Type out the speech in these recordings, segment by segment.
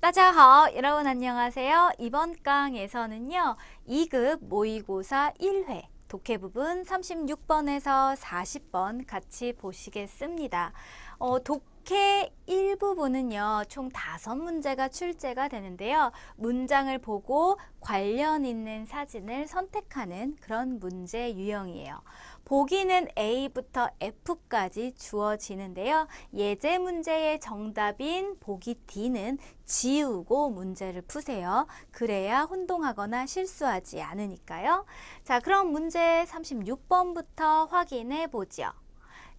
따자하 여러분 안녕하세요. 이번 강에서는요. 2급 모의고사 1회 독해 부분 36번에서 40번 같이 보시겠습니다. 어, 독 해 1부분은요. 총 5문제가 출제가 되는데요. 문장을 보고 관련 있는 사진을 선택하는 그런 문제 유형이에요. 보기는 A부터 F까지 주어지는데요. 예제 문제의 정답인 보기 D는 지우고 문제를 푸세요. 그래야 혼동하거나 실수하지 않으니까요. 자, 그럼 문제 36번부터 확인해 보죠.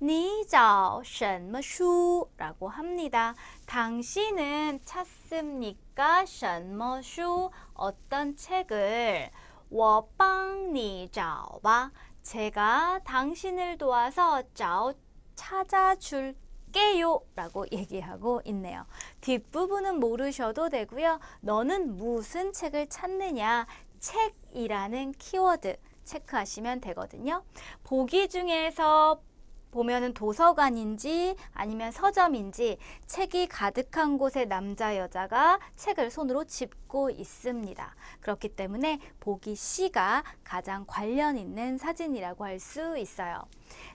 你找什么书? 라고 합니다. 당신은 찾습니까? 什么书? 어떤 책을? 我帮你找吧. 제가 당신을 도와서 找 찾아줄게요 라고 얘기하고 있네요. 뒷부분은 모르셔도 되고요. 너는 무슨 책을 찾느냐? 책이라는 키워드 체크하시면 되거든요. 보기 중에서 보면은 도서관인지 아니면 서점인지 책이 가득한 곳에 남자 여자가 책을 손으로 짚고 있습니다. 그렇기 때문에 보기 C가 가장 관련 있는 사진이라고 할 수 있어요.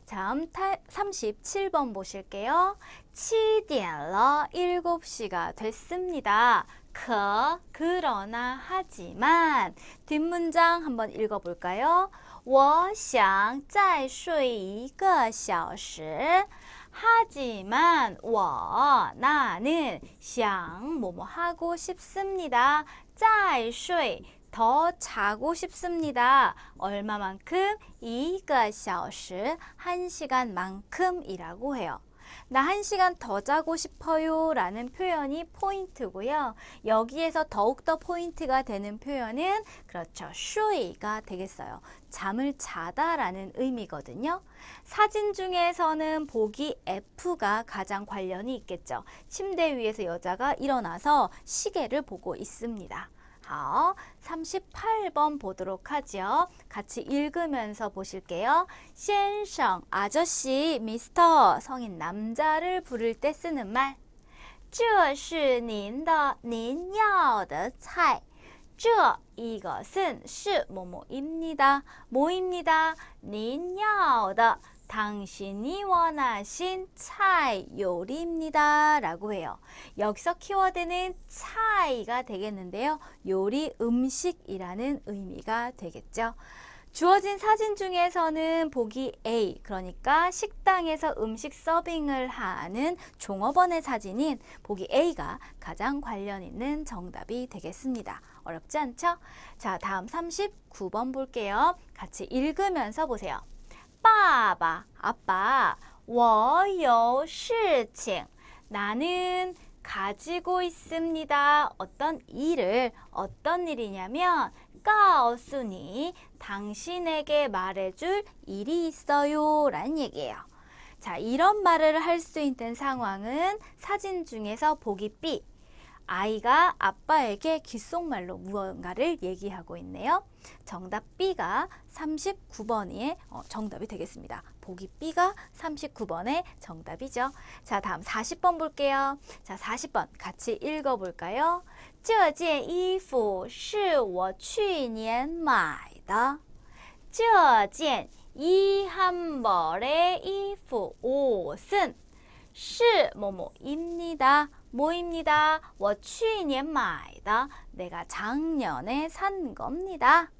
다음 37번 보실게요. 7点了. 7시가 됐습니다. 可 그러나 하지만 뒷문장 한번 읽어볼까요? 我想再睡一个小时. 하지만 我 나는 想 뭐뭐 하고 싶습니다. 再睡 더 자고 싶습니다. 얼마만큼? 一个小时 한 시간만큼이라고 해요. 나 한 시간 더 자고 싶어요 라는 표현이 포인트고요. 여기에서 더욱더 포인트가 되는 표현은 그렇죠. 쉬가 되겠어요. 잠을 자다 라는 의미거든요. 사진 중에서는 보기 F가 가장 관련이 있겠죠. 침대 위에서 여자가 일어나서 시계를 보고 있습니다. 好, 38번 보도록 하죠. 같이 읽으면서 보실게요. 先生, 아저씨, 미스터, 성인 남자를 부를 때 쓰는 말. 这是您的,您要的菜.这 이것은 是 뭐뭐입니다. 뭐입니다. 您要的 당신이 원하신 차이 요리입니다. 라고 해요. 여기서 키워드는 차이가 되겠는데요. 요리 음식이라는 의미가 되겠죠. 주어진 사진 중에서는 보기 A, 그러니까 식당에서 음식 서빙을 하는 종업원의 사진인 보기 A가 가장 관련 있는 정답이 되겠습니다. 어렵지 않죠? 자, 다음 39번 볼게요. 같이 읽으면서 보세요. 爸爸, 아빠, 我有事情. 나는 가지고 있습니다. 어떤 일을, 어떤 일이냐면, 告诉你, 당신에게 말해줄 일이 있어요. 라는 얘기예요. 자, 이런 말을 할 수 있는 상황은 사진 중에서 보기 B. 아이가 아빠에게 귓속말로 무언가를 얘기하고 있네요. 정답 B가 39번이 어, 정답이 되겠습니다. 보기 B가 39번의 정답이죠. 자, 다음 40번 볼게요. 자, 40번 같이 읽어볼까요? 这件衣服是我去年买的.这件 이 한 벌의 衣服 옷은 是 뭐뭐입니다. 뭐입니다. 我去年买的. 내가 작년에 산 겁니다.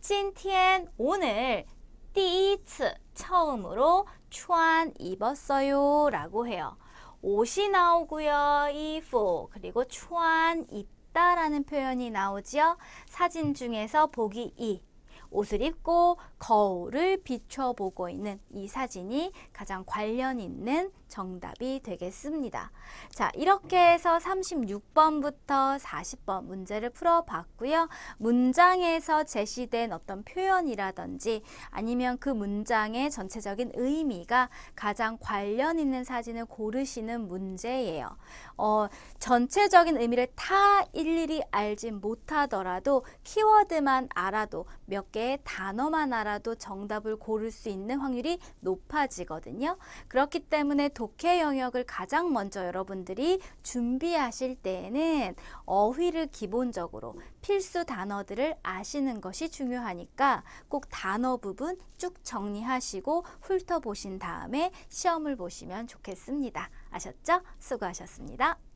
今天 오늘 第一次 처음으로 穿 입었어요 라고 해요. 옷이 나오고요. 衣服 그리고 穿 입다라는 표현이 나오지요. 사진 중에서 보기 2 옷을 입고 거울을 비춰보고 있는 이 사진이 가장 관련 있는 정답이 되겠습니다. 자, 이렇게 해서 36번부터 40번 문제를 풀어봤고요. 문장에서 제시된 어떤 표현이라든지 아니면 그 문장의 전체적인 의미가 가장 관련 있는 사진을 고르시는 문제예요. 어, 전체적인 의미를 다 일일이 알지 못하더라도 키워드만 알아도 몇개 개 단어만 알아도 정답을 고를 수 있는 확률이 높아지거든요. 그렇기 때문에 독해 영역을 가장 먼저 여러분들이 준비하실 때에는 어휘를 기본적으로 필수 단어들을 아시는 것이 중요하니까 꼭 단어 부분 쭉 정리하시고 훑어보신 다음에 시험을 보시면 좋겠습니다. 아셨죠? 수고하셨습니다.